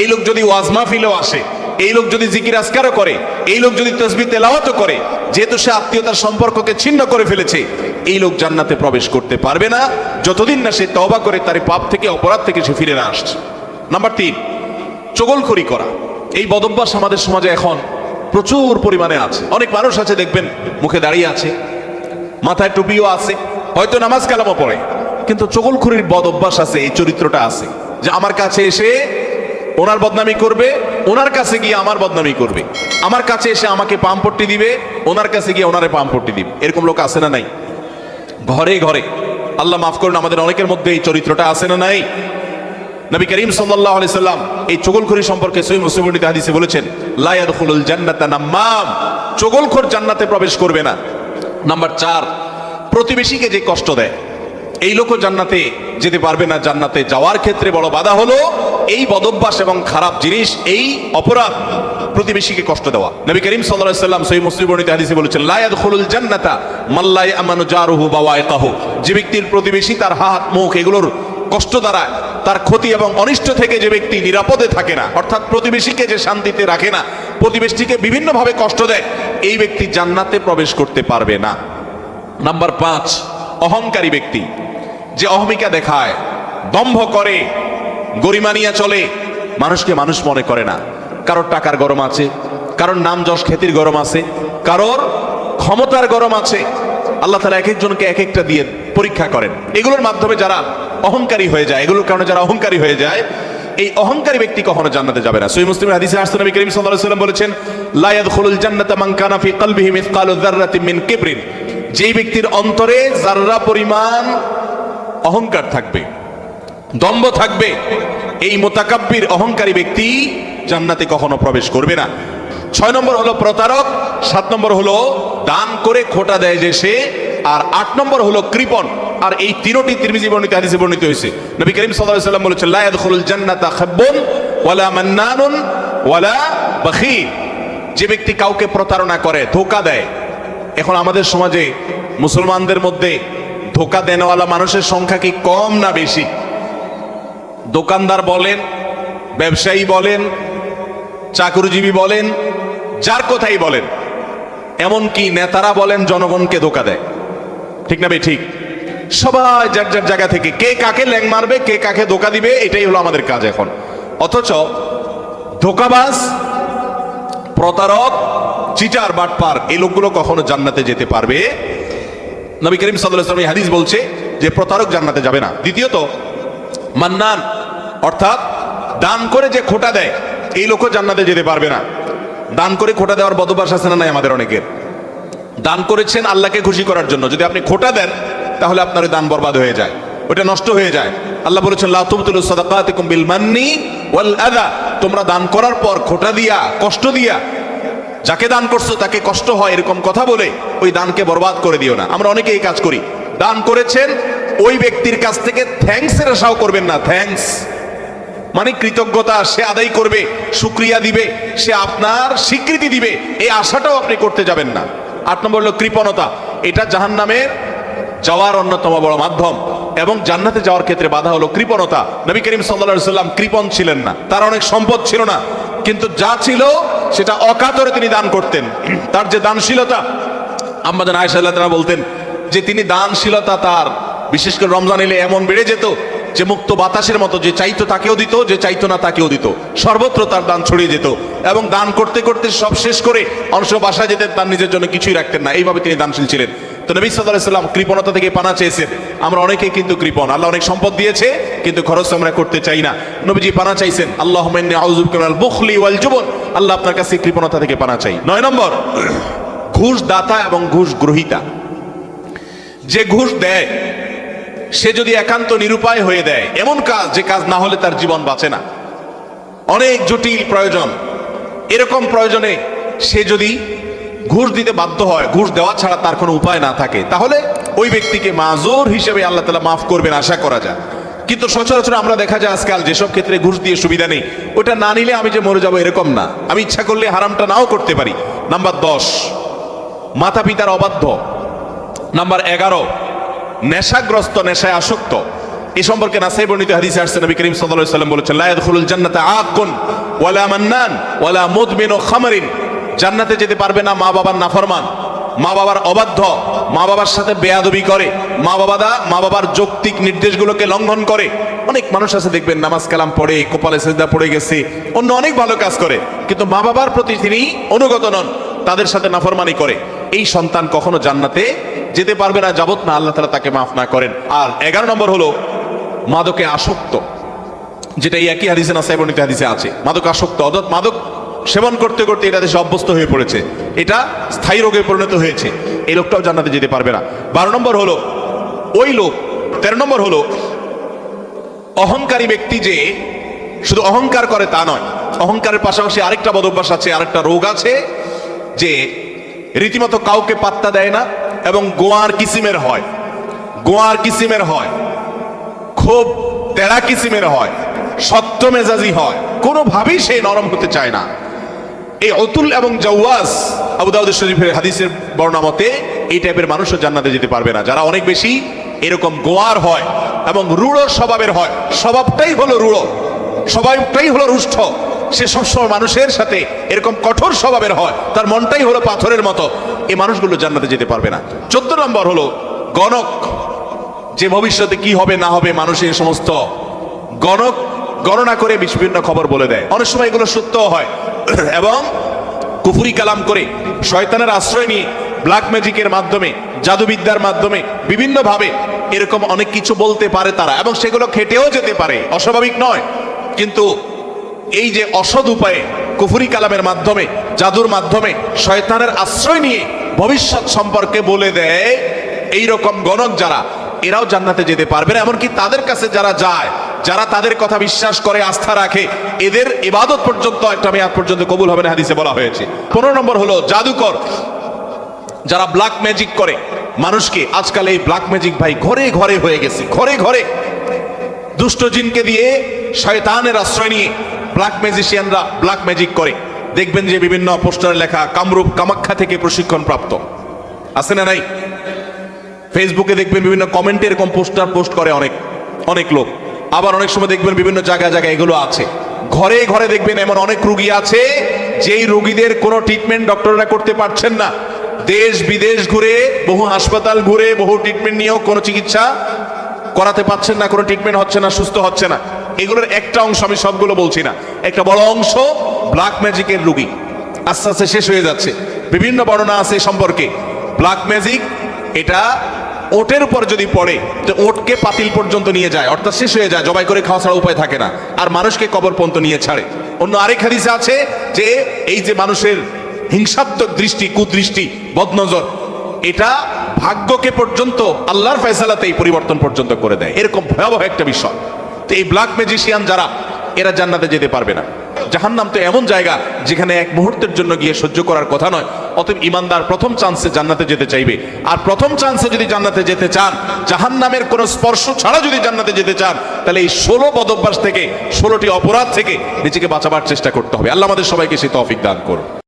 এই লোক যদি ওয়াজ মাহফিলেও আসে, এই লোক যদি জিকির আসকারও করে, এই লোক যদি তসবি তেলাওয়াতও করে, যেহেতু সে আত্মীয়তার সম্পর্ককে ছিন্ন করে ফেলেছে, এই লোক জান্নাতে প্রবেশ করতে পারবে না। যতদিন না সে তবা করে তার পাপ থেকে, অপরাধ থেকে সে ফিরে না আসছে। নাম্বার তিন, চগলখড়ি করা। এই বদভ্যাস আমাদের সমাজে এখন প্রচুর পরিমাণে আছে। অনেক মানুষ আছে, দেখবেন, মুখে দাঁড়িয়ে আছে, মাথায় টুপিও আছে, হয়তো নামাজ কালামও পড়ে। কিন্তু চগলখড়ির বদ অভ্যাস আছে, এই চরিত্রটা আছে, যে আমার কাছে এসে ওনার বদনামি করবে, ওনার কাছে গিয়ে আমার বদনামি করবে। আমার কাছে এসে আমাকে পাম্পট্টি দিবে, ওনার কাছে গিয়ে ওনারে পাম্পট্টি দিবে। এরকম লোক আছে না নাই? ঘরে ঘরে। আল্লাহ মাফ করুন, আমাদের অনেকের মধ্যে এই চরিত্রটা আছে না নাই? নবী করিম সাল্লাল্লাহু আলাইহি সাল্লাম এই চগলখড়ি সম্পর্কে সহিহ মুসলিম বর্ণিত হাদিসে বলেছেন, লা ইয়াদখুলুল জান্নাতা নাম্মাম। চগলখোর জান্নাতে প্রবেশ করবে না। নাম্বার চার, প্রতিবেশীকে যে কষ্ট দেয় এই লোকও জান্নাতে যেতে পারবে না জান্নাতে যাওয়ার ক্ষেত্রে বড় বাধা হলো এই বদভ্যাস এবং খারাপ জিনিস, এই অপরাধ প্রতিবেশীকে কষ্ট দেওয়া। নবী করিম সাল্লাল্লাহু সাল্লাম সহিহ মুসলিম বর্ণিত হাদিসে বলেছেন, লা ইয়াদখুলুল জান্নাতা মাল্লা ইয়ামানু জারুহু বাওয়াইকাহু। যে ব্যক্তির প্রতিবেশী তার হাত, মুখ এগুলোর কষ্ট দ্বারা তার ক্ষতি এবং অনিষ্ট থেকে যে ব্যক্তি নিরাপদে থাকে না, অর্থাৎ প্রতিবেশীকে যে শান্তিতে রাখে না, প্রতিবেশীকে বিভিন্নভাবে কষ্ট দেয়, এই ব্যক্তি জান্নাতে প্রবেশ করতে পারবে না। নাম্বার পাঁচ, অহংকারী ব্যক্তি। যে অহমিকা দেখায়, দম্ভ করে গরিমানিয়া চলে, মানুষকে মানুষ মনে করে না। কারোর টাকার গরম আছে, কারোর নাম যশ খ্যাতির গরম আছে, কারোর ক্ষমতার গরম আছে। আল্লাহ তালা এক একজনকে এক একটা দিয়ে পরীক্ষা করেন। এগুলোর মাধ্যমে যারা অহংকারী হয়ে যায়, এগুলোর কারণে যারা অহংকারী হয়ে যায়, এই অহংকারী ব্যক্তি কখনো জান্নাতে যাবে না। সহি মুসলিমের হাদিসে আসতে নবী করিম ওয়াসাল্লাম বলেছেন, লা ইয়াদখুলুল জান্নাতা মান কানা ফি কলবিহি মিসকালু যাররাতিন মিন কিবরিন। যেই ব্যক্তির অন্তরে যাররা পরিমাণ অহংকার থাকবে, দম্ভ থাকবে। এই মোতাকাব্বির অহংকারী ব্যক্তি জান্নাতে কখনো প্রবেশ করবে না। ছয় নম্বর হলো প্রতারক, সাত নম্বর হলো দান করে খোটা দেয় যে সে, আর আট নম্বর হলো কৃপণ। আর এই তিনটি তিরমিজি বর্ণিত, হাদিসে বর্ণিত হয়েছে। নবী করিম সাল্লাল্লাহু আলাইহি বলেছেন, লা ইয়াদখুলুল জান্নাতা খাব্বুন ওয়ালা মান্নানুন ওয়ালা বাখিল যে ব্যক্তি কাউকে প্রতারণা করে, ধোকা দেয়, এখন আমাদের সমাজে মুসলমানদের মধ্যে ধোকা দেনওয়ালা মানুষের সংখ্যা কি কম না বেশি? দোকানদার বলেন, ব্যবসায়ী বলেন, চাকরিজীবী বলেন, যার কথাই বলেন। এমনকি নেতারা বলেন, জনগণকে ধোকা দেয়। ঠিক না বে, ঠিক? সবাই যার যার জায়গা থেকে, কে কাকে ল্যাং মারবে, কে কাকে ধোকা দিবে, এটাই হলো আমাদের কাজ এখন। অথচ ধোকাবাজ, প্রতারক, চিটার বাটপার, এই লোকগুলো কখনো জান্নাতে যেতে পারবে নবী করিম আলাইহি হাদিস বলছে যে প্রতারক জান্নাতে যাবে না। দ্বিতীয়ত, মান্নান, অর্থাৎ দান করে যে খোটা দেয়, এই লোকও জান্নাতে যেতে পারবে না। দান করে খোটা দেওয়ার বদভ্যাস আছে না নাই আমাদের অনেকের? দান করেছেন আল্লাহকে খুশি করার জন্য। যদি আপনি খোটা দেন, তাহলে আপনার ওই দান বরবাদ হয়ে যায়। ওটা নষ্ট হয়ে যায়। আল্লাহ বলেছেন, লা তুবতিলু সাদাকাতিকুম বিল মান্নি তোমরা দান করার পর খোটা দিয়া, কষ্ট দিয়া যাকে দান করছ তাকে কষ্ট হয় এরকম কথা বলে ওই দানকে বরবাদ করে দিও না। আমরা অনেকে এই কাজ করি। দান করেছেন, ওই ব্যক্তির কাছ থেকে থ্যাঙ্কস এর আশাও করবেন না থ্যাঙ্কস মানে কৃতজ্ঞতা, সে আদায় করবে, সুক্রিয়া দিবে, সে আপনার স্বীকৃতি দিবে এই আশাটাও আপনি করতে যাবেন না। আট নম্বর হলো কৃপণতা। এটা জাহান নামের যাওয়ার অন্যতম বড় মাধ্যম এবং জান্নাতে যাওয়ার ক্ষেত্রে বাধা হলো কৃপণতা। নবী করিম সাল্লা সাল্লাম কৃপণ ছিলেন না। তার অনেক সম্পদ ছিল না। কিন্তু যা ছিল সেটা অকাতরে তিনি দান করতেন। তার যে দানশীলতা আমাদের আয়সা তারা বলতেন যে তিনি দানশীলতা তার, বিশেষ করে রমজান এলে এমন বেড়ে যেত যে মুক্ত বাতাসের মতো যে চাইতো তাকেও দিত, যে চাইতো না তাকেও দিত। সর্বত্র তার দান ছড়িয়ে যেত এবং দান করতে করতে সব শেষ করে অংশ বাসায় যেতেন, তার নিজের জন্য কিছুই রাখতেন না। এইভাবে তিনি দানশীল ছিলেন। তো নবী সাল্লাম কৃপণতা থেকে পানা চেয়েছেন। আমরা অনেকে কিন্তু কৃপণ। আল্লাহ অনেক সম্পদ দিয়েছে, কিন্তু খরচ আমরা করতে চাই না। নবীজি পানা চাইছেন আল্লাহ বুখলি ওয়াল জীবন। আল্লাহ আপনার কাছে কৃপণতা থেকে পানা চাই। নয় নম্বর ঘুষ দাতা এবং ঘুষ গ্রহিতা যে ঘুষ দেয়, সে যদি একান্ত নিরুপায় হয়ে দেয়, এমন কাজ, যে কাজ না হলে তার জীবন বাঁচে না। অনেক জটিল প্রয়োজন। এরকম প্রয়োজনে সে যদি ঘুষ দিতে বাধ্য হয়, ঘুষ দেওয়া ছাড়া তার কোনো উপায় না থাকে। তাহলে ওই ব্যক্তিকে মাজোর হিসেবে আল্লাহ তালা মাফ করবেন, আশা করা যায়। কিন্তু সচরাচর আমরা দেখা যায় আজকাল যেসব ক্ষেত্রে ঘুষ দিয়ে সুবিধা নেই, ওটা না নিলে আমি যে মরে যাব এরকম না। আমি ইচ্ছা করলে হারামটা নাও করতে পারি। নাম্বার দশ মাতা পিতার অবাধ্য। নাম্বার এগারো, নেশাগ্রস্ত, নেশায় আসক্ত। এ সম্পর্কে নাসাই বর্ণিত হাদিসে আসছে, নবী করিম সাল্লাল্লাহু আলাইহি সাল্লাম বলেছেন, লা ইয়াদখুলুল জান্নাতা আকুন ওয়ালা মান্নান ওয়ালা মুদমিনু খামরিন জান্নাতে যেতে পারবে না মা বাবার নাফরমান। মা বাবার অবাধ্য, মা বাবার সাথে বেয়াদবি করে, মা বাবাদা মা বাবার যৌক্তিক নির্দেশগুলোকে লঙ্ঘন করে। অনেক মানুষ আছে, দেখবেন, নামাজ কালাম পড়ে, কোপালে সেজদা পড়ে গেছে, অন্য অনেক ভালো কাজ করে, কিন্তু মা বাবার প্রতি তিনি অনুগত নন, তাদের সাথে নাফরমানি করে। এই সন্তান কখনো জান্নাতে যেতে পারবে না যাবত না আল্লাহ তালা তাকে মাফ না করেন। আর এগারো নম্বর হলো, মাদকে আসক্ত, যেটা এই একই হাদিসে না সাইবনিত হাদিসে আছে। মাদক আসক্ত, অর্থাৎ মাদক সেবন করতে করতে এটা দেশে অভ্যস্ত হয়ে পড়েছে। এটা স্থায়ী রোগে পরিণত হয়েছে। এই লোকটাও জান্নাতে যেতে পারবে না। বারো নম্বর হলো, ওই লোক, তেরো নম্বর হলো, অহংকারী ব্যক্তি যে শুধু অহংকার করে তা নয়, অহংকারের পাশাপাশি আরেকটা বদভ্যাস আছে, আরেকটা রোগ আছে যে রীতিমতো কাউকে পাত্তা দেয় না এবং গোয়ার কিসিমের হয়। গোয়ার কিসিমের হয় খুব তেড়া কিসিমের হয়, সত্য মেজাজি হয়। কোনোভাবেই সে নরম হতে চায় না। এই অতুল এবং জওয়াস আবু দাউদ শরীফের হাদিসের বর্ণনা মতে এই টাইপের মানুষও জান্নাতে যেতে পারবে না। যারা অনেক বেশি এরকম গোয়ার হয় এবং রূঢ় স্বভাবের হয়, স্বভাবটাই হলো রূঢ়, স্বভাবটাই হলো রুষ্ট। সে সবসময় মানুষের সাথে এরকম কঠোর স্বভাবের হয়, তার মনটাই হলো পাথরের মতো। এই মানুষগুলো জান্নাতে যেতে পারবে না। চোদ্দ নম্বর হলো গণক। যে ভবিষ্যতে কি হবে, না হবে মানুষের সমস্ত গণক গণনা করে বিভিন্ন খবর বলে দেয়। অনেক সময় এগুলো সত্য হয়। এবং কুফুরি কালাম করে শয়তানের আশ্রয় নিয়ে ব্ল্যাক ম্যাজিকের মাধ্যমে, জাদুবিদ্যার মাধ্যমে বিভিন্নভাবে এরকম অনেক কিছু বলতে পারে তারা এবং সেগুলো খেটেও যেতে পারে। অস্বাভাবিক নয়। কিন্তু এই যে অসৎ উপায়ে কুফুরি কালামের মাধ্যমে, জাদুর মাধ্যমে শয়তানের আশ্রয় নিয়ে ভবিষ্যৎ সম্পর্কে বলে দেয় এই রকম গণক যারা, এরাও জান্নাতে যেতে পারবে না। এমনকি তাদের কাছে যারা যায় যারা তাদের কথা বিশ্বাস করে, আস্থা রাখে, এদের এবাদত পর্যন্ত একটা মেয়াদ পর্যন্ত কবুল হবে না হাদিসে বলা হয়েছে। পনেরো নম্বর হলো জাদুকর। যারা ব্ল্যাক ম্যাজিক করে, মানুষকে আজকাল এই ব্ল্যাক ম্যাজিক ভাই ঘরে ঘরে হয়ে গেছে, ঘরে ঘরে। দুষ্ট জিনকে দিয়ে শয়তানের আশ্রয় নিয়ে ব্ল্যাক ম্যাজিশিয়ানরা ব্ল্যাক ম্যাজিক করে। দেখবেন যে বিভিন্ন পোস্টারে লেখা, কামরূপ কামাখ্যা থেকে প্রশিক্ষণ প্রাপ্ত। আছে না নাই? ফেসবুকে দেখবেন বিভিন্ন কমেন্টে এরকম পোস্টার পোস্ট করে অনেক অনেক লোক। আবার অনেক সময় দেখবেন বিভিন্ন জায়গায় জায়গায় এগুলো আছে। ঘরে ঘরে দেখবেন এমন অনেক রুগী আছে, যেই রুগীদের কোনো ট্রিটমেন্ট ডক্টররা করতে পারছেন না। দেশ বিদেশ ঘুরে, বহু হাসপাতাল ঘুরে, বহু ট্রিটমেন্ট নিয়েও কোনো চিকিৎসা করাতে পারছেন না, কোনো ট্রিটমেন্ট হচ্ছে না, সুস্থ হচ্ছে না। এগুলোর একটা অংশ আমি সবগুলো বলছি না। একটা বড় অংশ ব্ল্যাক ম্যাজিকের রুগী। আস্তে আস্তে শেষ হয়ে যাচ্ছে। বিভিন্ন বর্ণনা আছে সম্পর্কে। ব্ল্যাক ম্যাজিক এটা ওটের উপর যদি পড়ে, তো ওটকে পাতিল পর্যন্ত নিয়ে যায়, অর্থাৎ শেষ হয়ে যায়, জবাই করে খাওয়া ছাড়া উপায় থাকে না। আর মানুষকে কবর পর্যন্ত নিয়ে ছাড়ে। অন্য আরেক হাদিসে আছে যে, এই যে মানুষের হিংসাত্মক দৃষ্টি, কুদৃষ্টি, বদনজর, এটা ভাগ্যকে পর্যন্ত, আল্লাহর ফয়সালাতেই পরিবর্তন পর্যন্ত করে দেয়। এরকম ভয়াবহ একটা বিষয়। তো এই ব্ল্যাক ম্যাজিশিয়ান যারা, এরা জান্নাতে যেতে পারবে না। জাহান্নাম তো এমন জায়গা যেখানে এক মুহূর্তের জন্য গিয়ে সহ্য করার কথা নয়। অতএব ইমানদার প্রথম চান্সে জান্নাতে যেতে চাইবে। আর প্রথম চান্সে যদি জান্নাতে যেতে চান, জাহান্নামের কোনো স্পর্শ ছাড়া যদি জান্নাতে যেতে চান, তাহলে এই ষোলো বদভ্যাস থেকে, ষোলোটি অপরাধ থেকে নিজেকে বাঁচাবার চেষ্টা করতে হবে। আল্লাহ আমাদের সবাইকে সেই তফিক দান করুন।